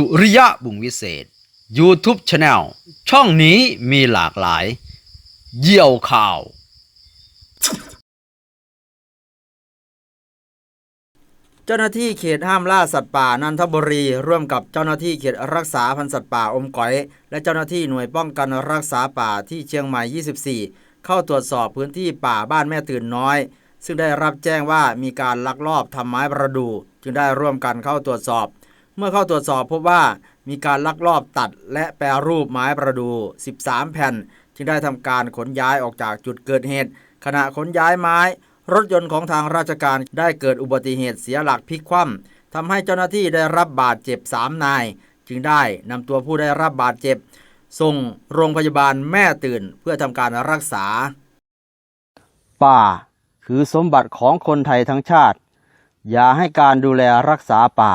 สุริยะบุงวิเศษ YouTube Channel ช่องนี้มีหลากหลาย เยี่ยวข่าว เจ้าหน้าที่เขตห้ามล่าสัตว์ป่านันทบุรี ร่วมกับเจ้าหน้าที่เขตรักษาพันธุ์สัตว์ป่าอมก๋อย และเจ้าหน้าที่หน่วยป้องกันรักษาป่าที่เชียงใหม่ 24 เข้าตรวจสอบพื้นที่ป่าบ้านแม่ตื่นน้อย ซึ่งได้รับแจ้งว่ามีการลักลอบทำไม้ประดู่จึงได้ร่วมกันเข้าตรวจสอบ เมื่อเข้าตรวจสอบพบว่ามีการลักลอบตัดและแปรรูปไม้ประดู่13 แผ่นจึงได้ทำการขนย้ายออกจากจุดเกิดเหตุ ขณะขนย้ายไม้ รถยนต์ของทางราชการได้เกิดอุบัติเหตุเสียหลักพลิกคว่ำทำให้เจ้าหน้าที่ได้รับบาดเจ็บ 3 นาย จึงได้นำตัวผู้ได้รับบาดเจ็บ ส่งโรงพยาบาลแม่ตื่นเพื่อทำการรักษา ป่า คือสมบัติของคนไทยทั้งชาติ อย่าให้การดูแลรักษาป่า